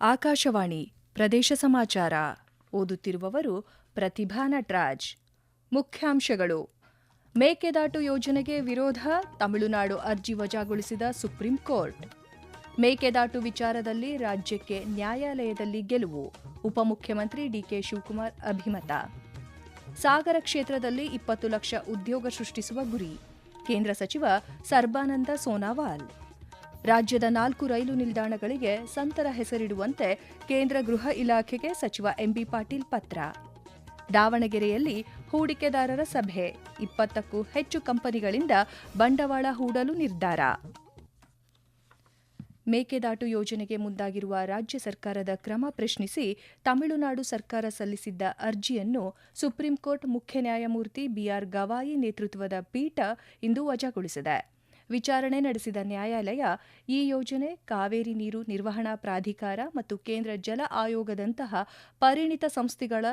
ಆಕಾಶವಾಣಿ ಪ್ರದೇಶ ಸಮಾಚಾರ. ಓದುತ್ತಿರುವವರು ಪ್ರತಿಭಾ ನಟರಾಜ್. ಮುಖ್ಯಾಂಶಗಳು. ಮೇಕೆದಾಟು ಯೋಜನೆಗೆ ವಿರೋಧ, ತಮಿಳುನಾಡು ಅರ್ಜಿ ವಜಾಗೊಳಿಸಿದ ಸುಪ್ರೀಂ ಕೋರ್ಟ್. ಮೇಕೆದಾಟು ವಿಚಾರದಲ್ಲಿ ರಾಜ್ಯಕ್ಕೆ ನ್ಯಾಯಾಲಯದಲ್ಲಿ ಗೆಲುವು. ಉಪಮುಖ್ಯಮಂತ್ರಿ ಡಿಕೆ ಶಿವಕುಮಾರ್ ಅಭಿಮತ. ಸಾಗರ ಕ್ಷೇತ್ರದಲ್ಲಿ ಇಪ್ಪತ್ತು ಲಕ್ಷ ಉದ್ಯೋಗ ಸೃಷ್ಟಿಸುವ ಗುರಿ. ಕೇಂದ್ರ ಸಚಿವ ಸರ್ಬಾನಂದ ಸೋನಾವಾಲ್. ರಾಜ್ಯದ ನಾಲ್ಕು ರೈಲು ನಿಲ್ದಾಣಗಳಿಗೆ ಸಂತರ ಹೆಸರಿಡುವಂತೆ ಕೇಂದ್ರ ಗೃಹ ಇಲಾಖೆಗೆ ಸಚಿವ ಎಂಬಿ ಪಾಟೀಲ್ ಪತ್ರ. ದಾವಣಗೆರೆಯಲ್ಲಿ ಹೂಡಿಕೆದಾರರ ಸಭೆ. ಇಪ್ಪತ್ತಕ್ಕೂ ಹೆಚ್ಚು ಕಂಪನಿಗಳಿಂದ ಬಂಡವಾಳ ಹೂಡಲು ನಿರ್ಧಾರ. ಮೇಕೆದಾಟು ಯೋಜನೆಗೆ ಮುಂದಾಗಿರುವ ರಾಜ್ಯ ಸರ್ಕಾರದ ಕ್ರಮ ಪ್ರಶ್ನಿಸಿ ತಮಿಳುನಾಡು ಸರ್ಕಾರ ಸಲ್ಲಿಸಿದ್ದ ಅರ್ಜಿಯನ್ನು ಸುಪ್ರೀಂಕೋರ್ಟ್ ಮುಖ್ಯ ನ್ಯಾಯಮೂರ್ತಿ ಬಿಆರ್ ಗವಾಯಿ ನೇತೃತ್ವದ ಪೀಠ ಇಂದು ವಜಾಗೊಳಿಸಿದೆ. ವಿಚಾರಣೆ ನಡೆಸಿದ ನ್ಯಾಯಾಲಯ, ಈ ಯೋಜನೆ ಕಾವೇರಿ ನೀರು ನಿರ್ವಹಣಾ ಪ್ರಾಧಿಕಾರ ಮತ್ತು ಕೇಂದ್ರ ಜಲ ಆಯೋಗದಂತಹ ಪರಿಣಿತ ಸಂಸ್ಥೆಗಳ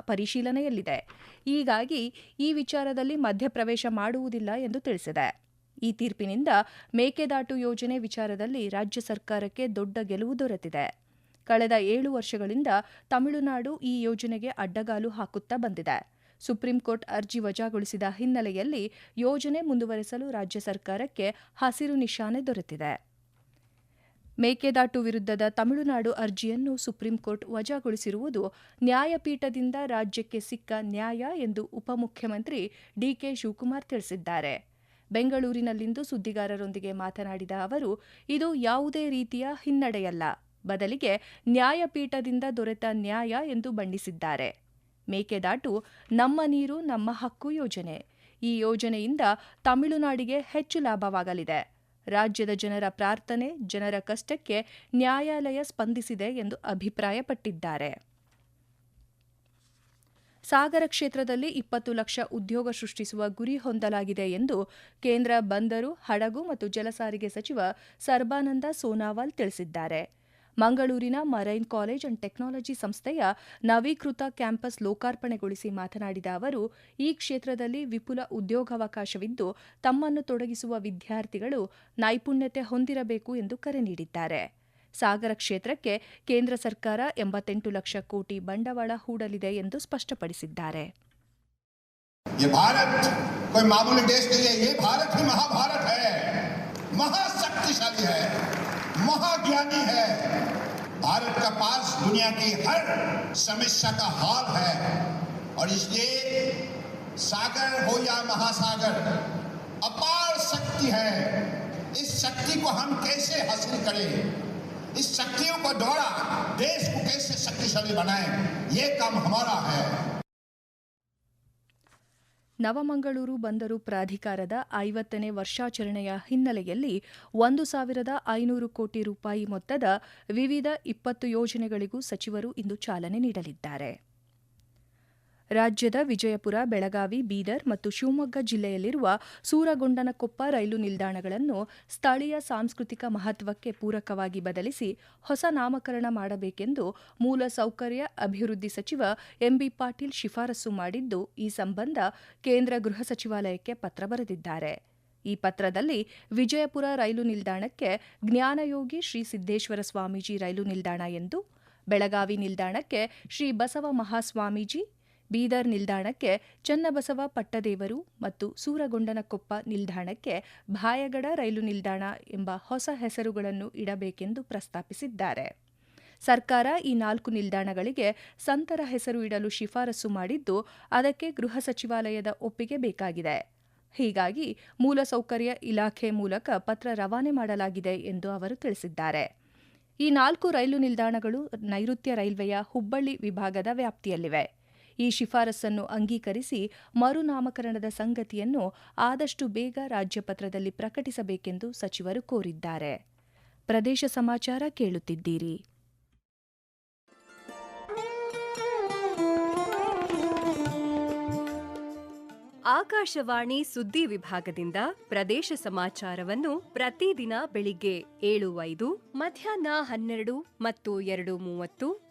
ಪರಿಶೀಲನೆಯಲ್ಲಿದೆ. ಹೀಗಾಗಿ ಈ ವಿಚಾರದಲ್ಲಿ ಮಧ್ಯಪ್ರವೇಶ ಮಾಡುವುದಿಲ್ಲ ಎಂದು ತಿಳಿಸಿದೆ. ಈ ತೀರ್ಪಿನಿಂದ ಮೇಕೆದಾಟು ಯೋಜನೆ ವಿಚಾರದಲ್ಲಿ ರಾಜ್ಯ ಸರ್ಕಾರಕ್ಕೆ ದೊಡ್ಡ ಗೆಲುವು ದೊರೆತಿದೆ. ಕಳೆದ ಏಳು ವರ್ಷಗಳಿಂದ ತಮಿಳುನಾಡು ಈ ಯೋಜನೆಗೆ ಅಡ್ಡಗಾಲು ಹಾಕುತ್ತಾ ಬಂದಿದೆ. ಸುಪ್ರೀಂ ಕೋರ್ಟ್ ಅರ್ಜಿ ವಜಾಗೊಳಿಸಿದ ಹಿನ್ನೆಲೆಯಲ್ಲಿ ಯೋಜನೆ ಮುಂದುವರೆಸಲು ರಾಜ್ಯ ಸರ್ಕಾರಕ್ಕೆ ಹಸಿರು ನಿಶಾನೆ ದೊರೆತಿದೆ. ಮೇಕೆದಾಟು ವಿರುದ್ಧದ ತಮಿಳುನಾಡು ಅರ್ಜಿಯನ್ನು ಸುಪ್ರೀಂ ಕೋರ್ಟ್ ವಜಾಗೊಳಿಸಿರುವುದು ನ್ಯಾಯಪೀಠದಿಂದ ರಾಜ್ಯಕ್ಕೆ ಸಿಕ್ಕ ನ್ಯಾಯ ಎಂದು ಉಪಮುಖ್ಯಮಂತ್ರಿ ಡಿಕೆ ಶಿವಕುಮಾರ್ ತಿಳಿಸಿದ್ದಾರೆ. ಬೆಂಗಳೂರಿನಲ್ಲಿಂದು ಸುದ್ದಿಗಾರರೊಂದಿಗೆ ಮಾತನಾಡಿದ ಅವರು, ಇದು ಯಾವುದೇ ರೀತಿಯ ಹಿನ್ನಡೆಯಲ್ಲ. ಬದಲಿಗೆ ನ್ಯಾಯಪೀಠದಿಂದ ದೊರೆತ ನ್ಯಾಯ ಎಂದು ಬಣ್ಣಿಸಿದ್ದಾರೆ. ಮೇಕೆದಾಟು ನಮ್ಮ ನೀರು, ನಮ್ಮ ಹಕ್ಕು ಯೋಜನೆ. ಈ ಯೋಜನೆಯಿಂದ ತಮಿಳುನಾಡಿಗೆ ಹೆಚ್ಚು ಲಾಭವಾಗಲಿದೆ. ರಾಜ್ಯದ ಜನರ ಪ್ರಾರ್ಥನೆ, ಜನರ ಕಷ್ಟಕ್ಕೆ ನ್ಯಾಯಾಲಯ ಸ್ಪಂದಿಸಿದೆ ಎಂದು ಅಭಿಪ್ರಾಯಪಟ್ಟಿದ್ದಾರೆ. ಸಾಗರ ಕ್ಷೇತ್ರದಲ್ಲಿ ಇಪ್ಪತ್ತು ಲಕ್ಷ ಉದ್ಯೋಗ ಸೃಷ್ಟಿಸುವ ಗುರಿ ಹೊಂದಲಾಗಿದೆ ಎಂದು ಕೇಂದ್ರ ಬಂದರು, ಹಡಗು ಮತ್ತು ಜಲಸಾರಿಗೆ ಸಚಿವ ಸರ್ಬಾನಂದ ಸೋನಾವಾಲ್ ತಿಳಿಸಿದ್ದಾರೆ. ಮಂಗಳೂರಿನ ಮರೈನ್ ಕಾಲೇಜ್ ಅಂಡ್ ಟೆಕ್ನಾಲಜಿ ಸಂಸ್ಥೆಯ ನವೀಕೃತ ಕ್ಯಾಂಪಸ್ ಲೋಕಾರ್ಪಣೆಗೊಳಿಸಿ ಮಾತನಾಡಿದ ಅವರು, ಈ ಕ್ಷೇತ್ರದಲ್ಲಿ ವಿಪುಲ ಉದ್ಯೋಗಾವಕಾಶವಿದ್ದು ತಮ್ಮನ್ನು ತೊಡಗಿಸುವ ವಿದ್ಯಾರ್ಥಿಗಳು ನೈಪುಣ್ಯತೆ ಹೊಂದಿರಬೇಕು ಎಂದು ಕರೆ ನೀಡಿದ್ದಾರೆ. ಸಾಗರ ಕ್ಷೇತ್ರಕ್ಕೆ ಕೇಂದ್ರ ಸರ್ಕಾರ ಎಂಬತ್ತೆಂಟು ಲಕ್ಷ ಕೋಟಿ ಬಂಡವಾಳ ಹೂಡಲಿದೆ ಎಂದು ಸ್ಪಷ್ಟಪಡಿಸಿದ್ದಾರೆ ये भारत कोई मामूली देश नहीं है ये भारत ही महाभारत है महाशक्तिशाली है महाज्ञानी है भारत का पास दुनिया की हर समस्या का हाल है और इसलिए सागर हो या महासागर अपार शक्ति है इस शक्ति को हम कैसे हासिल करें इस शक्तियों को द्वारा देश को कैसे शक्तिशाली बनाएं ये काम हमारा है ನವಮಂಗಳೂರು ಬಂದರು ಪ್ರಾಧಿಕಾರದ ಐವತ್ತನೇ ವರ್ಷಾಚರಣೆಯ ಹಿನ್ನೆಲೆಯಲ್ಲಿ ಒಂದು ಸಾವಿರದ ಐನೂರು ಕೋಟಿ ರೂಪಾಯಿ ಮೊತ್ತದ ವಿವಿಧ ಇಪ್ಪತ್ತು ಯೋಜನೆಗಳಿಗೂ ಸಚಿವರು ಇಂದು ಚಾಲನೆ ನೀಡಲಿದ್ದಾರೆ ರಾಜ್ಯದ ವಿಜಯಪುರ, ಬೆಳಗಾವಿ, ಬೀದರ್ ಮತ್ತು ಶಿವಮೊಗ್ಗ ಜಿಲ್ಲೆಯಲ್ಲಿರುವ ಸೂರಗೊಂಡನಕೊಪ್ಪ ರೈಲು ನಿಲ್ದಾಣಗಳನ್ನು ಸ್ಥಳೀಯ ಸಾಂಸ್ಕೃತಿಕ ಮಹತ್ವಕ್ಕೆ ಪೂರಕವಾಗಿ ಬದಲಿಸಿ ಹೊಸ ನಾಮಕರಣ ಮಾಡಬೇಕೆಂದು ಮೂಲಸೌಕರ್ಯ ಅಭಿವೃದ್ಧಿ ಸಚಿವ ಎಂಬಿ ಪಾಟೀಲ್ ಶಿಫಾರಸು ಮಾಡಿದ್ದು, ಈ ಸಂಬಂಧ ಕೇಂದ್ರ ಗೃಹ ಸಚಿವಾಲಯಕ್ಕೆ ಪತ್ರ ಬರೆದಿದ್ದಾರೆ. ಈ ಪತ್ರದಲ್ಲಿ ವಿಜಯಪುರ ರೈಲು ನಿಲ್ದಾಣಕ್ಕೆ ಜ್ಞಾನಯೋಗಿ ಶ್ರೀ ಸಿದ್ದೇಶ್ವರ ಸ್ವಾಮೀಜಿ ರೈಲು ನಿಲ್ದಾಣ ಎಂದು, ಬೆಳಗಾವಿ ನಿಲ್ದಾಣಕ್ಕೆ ಶ್ರೀ ಬಸವ ಮಹಾಸ್ವಾಮೀಜಿ ಬೀದರ್ ನಿಲ್ದಾಣಕ್ಕೆ ಚನ್ನಬಸವ ಪಟ್ಟದೇವರು ಮತ್ತು ಸೂರಗೊಂಡನಕೊಪ್ಪ ನಿಲ್ದಾಣಕ್ಕೆ ಭಾಯಗಡ ರೈಲು ನಿಲ್ದಾಣ ಎಂಬ ಹೊಸ ಹೆಸರುಗಳನ್ನು ಇಡಬೇಕೆಂದು ಪ್ರಸ್ತಾಪಿಸಿದ್ದಾರೆ. ಸರ್ಕಾರ ಈ ನಾಲ್ಕು ನಿಲ್ದಾಣಗಳಿಗೆ ಸಂತರ ಹೆಸರು ಇಡಲು ಶಿಫಾರಸು ಮಾಡಿದ್ದು ಅದಕ್ಕೆ ಗೃಹ ಸಚಿವಾಲಯದ ಒಪ್ಪಿಗೆ ಬೇಕಾಗಿದೆ. ಹೀಗಾಗಿ ಮೂಲಸೌಕರ್ಯ ಇಲಾಖೆ ಮೂಲಕ ಪತ್ರ ರವಾನೆ ಮಾಡಲಾಗಿದೆ ಎಂದು ಅವರು ತಿಳಿಸಿದ್ದಾರೆ. ಈ ನಾಲ್ಕು ರೈಲು ನಿಲ್ದಾಣಗಳು ನೈಋತ್ಯ ರೈಲ್ವೆಯ ಹುಬ್ಬಳ್ಳಿ ವಿಭಾಗದ ವ್ಯಾಪ್ತಿಯಲ್ಲಿವೆ. ಈ ಶಿಫಾರಸನ್ನು ಅಂಗೀಕರಿಸಿ ಮರುನಾಮಕರಣದ ಸಂಗತಿಯನ್ನು ಆದಷ್ಟು ಬೇಗ ರಾಜ್ಯಪತ್ರದಲ್ಲಿ ಪ್ರಕಟಿಸಬೇಕೆಂದು ಸಚಿವರು ಕೋರಿದ್ದಾರೆ. ಪ್ರದೇಶ ಸಮಾಚಾರ ಕೇಳುತ್ತಿದ್ದೀರಿ. ಆಕಾಶವಾಣಿ ಸುದ್ದಿ ವಿಭಾಗದಿಂದ ಪ್ರದೇಶ ಸಮಾಚಾರವನ್ನು ಪ್ರತಿದಿನ ಬೆಳಿಗ್ಗೆ ಏಳು ಐದು ಮಧ್ಯಾಹ್ನ ಹನ್ನೆರಡು ಮತ್ತು ಎರಡು ಮೂವತ್ತು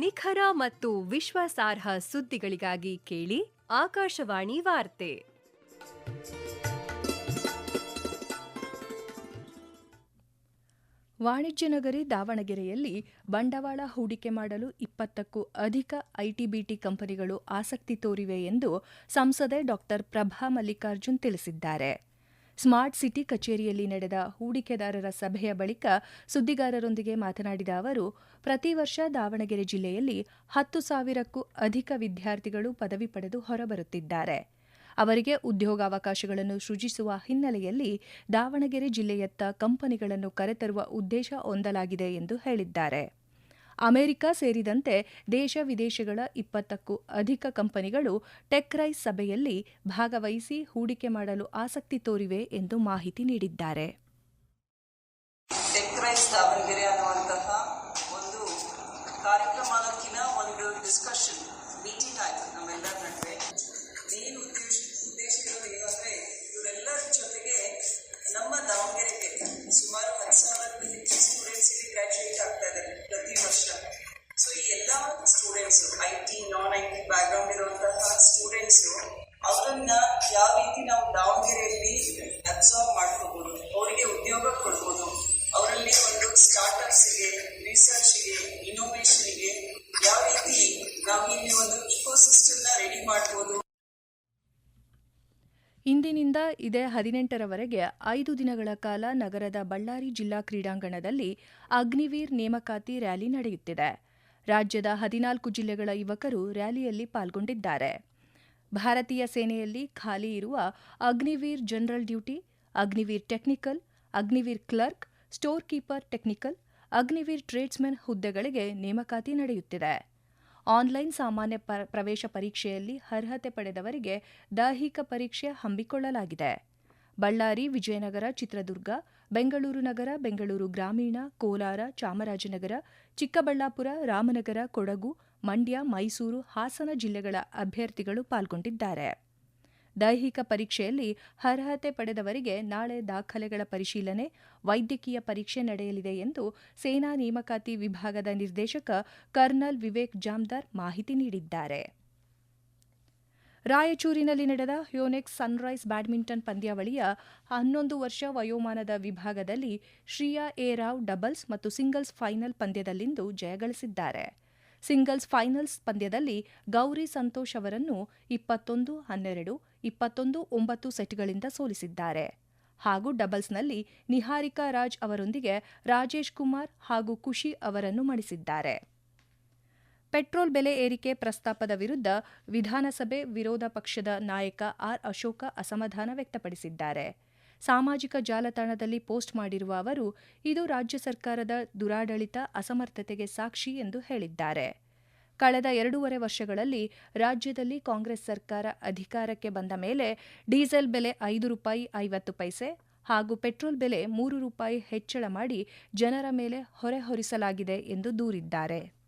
ನಿಖರ ಮತ್ತು ವಿಶ್ವಾಸಾರ್ಹ ಸುದ್ದಿಗಳಿಗಾಗಿ ಕೇಳಿ ಆಕಾಶವಾಣಿ ವಾರ್ತೆ. ವಾಣಿಜ್ಯ ನಗರಿ ದಾವಣಗೆರೆಯಲ್ಲಿ ಬಂಡವಾಳ ಹೂಡಿಕೆ ಮಾಡಲು ಇಪ್ಪತ್ತಕ್ಕೂ ಅಧಿಕ ಐಟಿಬಿಟಿ ಕಂಪನಿಗಳು ಆಸಕ್ತಿ ತೋರಿವೆ ಎಂದು ಸಂಸದೆ ಡಾಕ್ಟರ್ ಪ್ರಭಾ ಮಲ್ಲಿಕಾರ್ಜುನ್ ತಿಳಿಸಿದ್ದಾರೆ. ಸ್ಮಾರ್ಟ್ ಸಿಟಿ ಕಚೇರಿಯಲ್ಲಿ ನಡೆದ ಹೂಡಿಕೆದಾರರ ಸಭೆಯ ಬಳಿಕ ಸುದ್ದಿಗಾರರೊಂದಿಗೆ ಮಾತನಾಡಿದ ಅವರು, ಪ್ರತಿ ವರ್ಷ ದಾವಣಗೆರೆ ಜಿಲ್ಲೆಯಲ್ಲಿ ಹತ್ತು ಸಾವಿರಕ್ಕೂ ಅಧಿಕ ವಿದ್ಯಾರ್ಥಿಗಳು ಪದವಿ ಪಡೆದು ಹೊರಬರುತ್ತಿದ್ದಾರೆ. ಅವರಿಗೆ ಉದ್ಯೋಗಾವಕಾಶಗಳನ್ನು ಸೃಜಿಸುವ ಹಿನ್ನೆಲೆಯಲ್ಲಿ ದಾವಣಗೆರೆ ಜಿಲ್ಲೆಯತ್ತ ಕಂಪನಿಗಳನ್ನು ಕರೆತರುವ ಉದ್ದೇಶ ಹೊಂದಲಾಗಿದೆ ಎಂದು ಹೇಳಿದ್ದಾರೆ. ಅಮೆರಿಕ ಸೇರಿದಂತೆ ದೇಶ ವಿದೇಶಗಳ ಇಪ್ಪತ್ತಕ್ಕೂ ಅಧಿಕ ಕಂಪನಿಗಳು ಟೆಕ್ರೈಸ್ ಸಭೆಯಲ್ಲಿ ಭಾಗವಹಿಸಿ ಹೂಡಿಕೆ ಮಾಡಲು ಆಸಕ್ತಿ ತೋರಿವೆ ಎಂದು ಮಾಹಿತಿ ನೀಡಿದ್ದಾರೆ. ಸುಮಾರು ಹತ್ತು ಸಾವಿರಕ್ಕೂ ಹೆಚ್ಚು ಸ್ಟೂಡೆಂಟ್ಸ್ ಇಲ್ಲಿ ಗ್ರಾಜುಯೇಟ್ ಆಗ್ತಾ ಇದ್ದಾರೆ ಪ್ರತಿ ವರ್ಷ ಇಂದಿನಿಂದ ಇದೇ ಹದಿನೆಂಟರವರೆಗೆ ಐದು ದಿನಗಳ ಕಾಲ ನಗರದ ಬಳ್ಳಾರಿ ಜಿಲ್ಲಾ ಕ್ರೀಡಾಂಗಣದಲ್ಲಿ ಅಗ್ನಿವೀರ್ ನೇಮಕಾತಿ ರ್ಯಾಲಿ ನಡೆಯುತ್ತಿದೆ. ರಾಜ್ಯದ ಹದಿನಾಲ್ಕು ಜಿಲ್ಲೆಗಳ ಯುವಕರು ರ್ಯಾಲಿಯಲ್ಲಿ ಪಾಲ್ಗೊಂಡಿದ್ದಾರೆ. ಭಾರತೀಯ ಸೇನೆಯಲ್ಲಿ ಖಾಲಿ ಇರುವ Agniveer general duty, Agniveer technical, Agniveer clerk store keeper technical, Agniveer tradesman ಹುದ್ದೆಗಳಿಗೆ ನೇಮಕಾತಿ ನಡೆಯುತ್ತಿದೆ. ಆನ್ಲೈನ್ ಸಾಮಾನ್ಯ ಪ್ರವೇಶ ಪರೀಕ್ಷೆಯಲ್ಲಿ ಅರ್ಹತೆ ಪಡೆದವರಿಗೆ ದೈಹಿಕ ಪರೀಕ್ಷೆ ಹಮ್ಮಿಕೊಳ್ಳಲಾಗಿದೆ. ಬಳ್ಳಾರಿ, ವಿಜಯನಗರ, ಚಿತ್ರದುರ್ಗ, ಬೆಂಗಳೂರು ನಗರ, ಬೆಂಗಳೂರು ಗ್ರಾಮೀಣ, ಕೋಲಾರ, ಚಾಮರಾಜನಗರ, ಚಿಕ್ಕಬಳ್ಳಾಪುರ, ರಾಮನಗರ, ಕೊಡಗು, ಮಂಡ್ಯ, ಮೈಸೂರು, ಹಾಸನ ಜಿಲ್ಲೆಗಳ ಅಭ್ಯರ್ಥಿಗಳು ಪಾಲ್ಗೊಂಡಿದ್ದಾರೆ. ದೈಹಿಕ ಪರೀಕ್ಷೆಯಲ್ಲಿ ಅರ್ಹತೆ ಪಡೆದವರಿಗೆ ನಾಳೆ ದಾಖಲೆಗಳ ಪರಿಶೀಲನೆ, ವೈದ್ಯಕೀಯ ಪರೀಕ್ಷೆ ನಡೆಯಲಿದೆ ಎಂದು ಸೇನಾ ನೇಮಕಾತಿ ವಿಭಾಗದ ನಿರ್ದೇಶಕ ಕರ್ನಲ್ ವಿವೇಕ್ ಜಾಮ್ದಾರ್ ಮಾಹಿತಿ ನೀಡಿದ್ದಾರೆ. ರಾಯಚೂರಿನಲ್ಲಿ ನಡೆದ ಹ್ಯೋನೆಕ್ಸ್ ಸನ್ರೈಸ್ ಬ್ಯಾಡ್ಮಿಂಟನ್ ಪಂದ್ಯಾವಳಿಯ ಹನ್ನೊಂದು ವರ್ಷ ವಯೋಮಾನದ ವಿಭಾಗದಲ್ಲಿ ಶ್ರೀಯಾ ಎ ರಾವ್ ಡಬಲ್ಸ್ ಮತ್ತು ಸಿಂಗಲ್ಸ್ ಫೈನಲ್ ಪಂದ್ಯದಲ್ಲಿಂದು ಜಯಗಳಿಸಿದ್ದಾರೆ. ಸಿಂಗಲ್ಸ್ ಫೈನಲ್ಸ್ ಪಂದ್ಯದಲ್ಲಿ ಗೌರಿ ಸಂತೋಷ್ ಅವರನ್ನು ಇಪ್ಪತ್ತೊಂದು ಹನ್ನೆರಡು, ಇಪ್ಪತ್ತೊಂದು ಒಂಬತ್ತು ಸೆಟ್ಗಳಿಂದ ಸೋಲಿಸಿದ್ದಾರೆ. ಹಾಗೂ ಡಬಲ್ಸ್ನಲ್ಲಿ ನಿಹಾರಿಕಾ ರಾಜ್ ಅವರೊಂದಿಗೆ ರಾಜೇಶ್ ಕುಮಾರ್ ಹಾಗೂ ಖುಷಿ ಅವರನ್ನು ಮಣಿಸಿದ್ದಾರೆ. ಪೆಟ್ರೋಲ್ ಬೆಲೆ ಏರಿಕೆ ಪ್ರಸ್ತಾಪದ ವಿರುದ್ಧ ವಿಧಾನಸಭೆ ವಿರೋಧ ಪಕ್ಷದ ನಾಯಕ ಆರ್ ಅಶೋಕ ಅಸಮಾಧಾನ ವ್ಯಕ್ತಪಡಿಸಿದ್ದಾರೆ. ಸಾಮಾಜಿಕ ಜಾಲತಾಣದಲ್ಲಿ ಪೋಸ್ಟ್ ಮಾಡಿರುವ ಅವರು, ಇದು ರಾಜ್ಯ ಸರ್ಕಾರದ ದುರಾಡಳಿತ, ಅಸಮರ್ಥತೆಗೆ ಸಾಕ್ಷಿ ಎಂದು ಹೇಳಿದ್ದಾರೆ. ಕಳೆದ ಎರಡೂವರೆ ವರ್ಷಗಳಲ್ಲಿ ರಾಜ್ಯದಲ್ಲಿ ಕಾಂಗ್ರೆಸ್ ಸರ್ಕಾರ ಅಧಿಕಾರಕ್ಕೆ ಬಂದ ಮೇಲೆ ಡೀಸೆಲ್ ಬೆಲೆ ಐದು ರೂಪಾಯಿ ಐವತ್ತು ಪೈಸೆ ಹಾಗೂ ಪೆಟ್ರೋಲ್ ಬೆಲೆ ಮೂರು ರೂಪಾಯಿ ಹೆಚ್ಚಳ ಮಾಡಿ ಜನರ ಮೇಲೆ ಹೊರೆ ಹೊರಿಸಲಾಗಿದೆ ಎಂದು ದೂರಿದ್ದಾರೆ.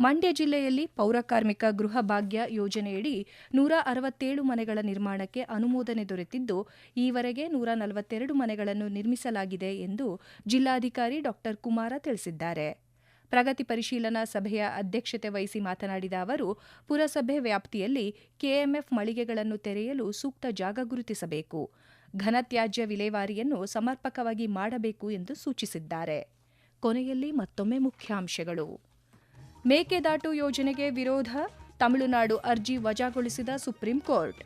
ಮಂಡ್ಯ ಜಿಲ್ಲೆಯಲ್ಲಿ ಪೌರಕಾರ್ಮಿಕ ಗೃಹ ಭಾಗ್ಯ ಯೋಜನೆಯಡಿ ನೂರ ಅರವತ್ತೇಳು ಮನೆಗಳ ನಿರ್ಮಾಣಕ್ಕೆ ಅನುಮೋದನೆ ದೊರೆತಿದ್ದು, ಈವರೆಗೆ ನೂರ ನಲವತ್ತೆರಡು ಮನೆಗಳನ್ನು ನಿರ್ಮಿಸಲಾಗಿದೆ ಎಂದು ಜಿಲ್ಲಾಧಿಕಾರಿ ಡಾ. ಕುಮಾರ ತಿಳಿಸಿದ್ದಾರೆ. ಪ್ರಗತಿ ಪರಿಶೀಲನಾ ಸಭೆಯ ಅಧ್ಯಕ್ಷತೆ ವಹಿಸಿ ಮಾತನಾಡಿದ ಅವರು, ಪುರಸಭೆ ವ್ಯಾಪ್ತಿಯಲ್ಲಿ ಕೆಎಂಎಫ್ ಮಳಿಗೆಗಳನ್ನು ತೆರೆಯಲು ಸೂಕ್ತ ಜಾಗ ಗುರುತಿಸಬೇಕು. ಘನತ್ಯಾಜ್ಯ ವಿಲೇವಾರಿಯನ್ನು ಸಮರ್ಪಕವಾಗಿ ಮಾಡಬೇಕು ಎಂದು ಸೂಚಿಸಿದ್ದಾರೆ. ಕೊನೆಯಲ್ಲಿ ಮತ್ತೊಮ್ಮೆ ಮುಖ್ಯಾಂಶಗಳು. ಮೇಕೆದಾಟು ಯೋಜನೆಗೆ ವಿರೋಧ ತಮಿಳುನಾಡು ಅರ್ಜಿ ವಜಾಗೊಳಿಸಿದ ಸುಪ್ರೀಂ ಕೋರ್ಟ್.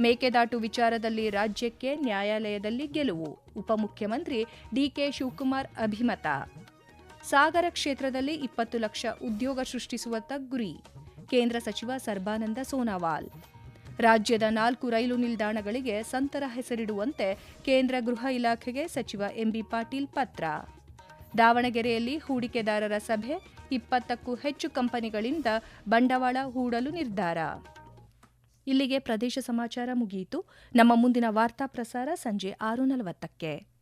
ಮೇಕೆದಾಟು ವಿಚಾರದಲ್ಲಿ ರಾಜ್ಯಕ್ಕೆ ನ್ಯಾಯಾಲಯದಲ್ಲಿ ಗೆಲುವು, ಉಪಮುಖ್ಯಮಂತ್ರಿ ಡಿಕೆ ಶಿವಕುಮಾರ್ ಅಭಿಮತ. ಸಾಗರ ಕ್ಷೇತ್ರದಲ್ಲಿ ಇಪ್ಪತ್ತು ಲಕ್ಷ ಉದ್ಯೋಗ ಸೃಷ್ಟಿಸುವತ್ತ ಗುರಿ, ಕೇಂದ್ರ ಸಚಿವ ಸರ್ಬಾನಂದ ಸೋನಾವಾಲ್. ರಾಜ್ಯದ ನಾಲ್ಕು ರೈಲು ನಿಲ್ದಾಣಗಳಿಗೆ ಸಂತರ ಹೆಸರಿಡುವಂತೆ ಕೇಂದ್ರ ಗೃಹ ಇಲಾಖೆಗೆ ಸಚಿವ ಎಂಬಿ ಪಾಟೀಲ್ ಪತ್ರ. ದಾವಣಗೆರೆಯಲ್ಲಿ ಹೂಡಿಕೆದಾರರ ಸಭೆ ಇಪ್ಪತ್ತಕ್ಕೂ ಹೆಚ್ಚು ಕಂಪನಿಗಳಿಂದ ಬಂಡವಾಳ ಹೂಡಲು ನಿರ್ಧಾರ. ಇಲ್ಲಿಗೆ ಪ್ರದೇಶ ಸಮಾಚಾರ ಮುಗಿಯಿತು. ನಮ್ಮ ಮುಂದಿನ ವಾರ್ತಾ ಪ್ರಸಾರ ಸಂಜೆ ಆರು ನಲವತ್ತಕ್ಕೆ.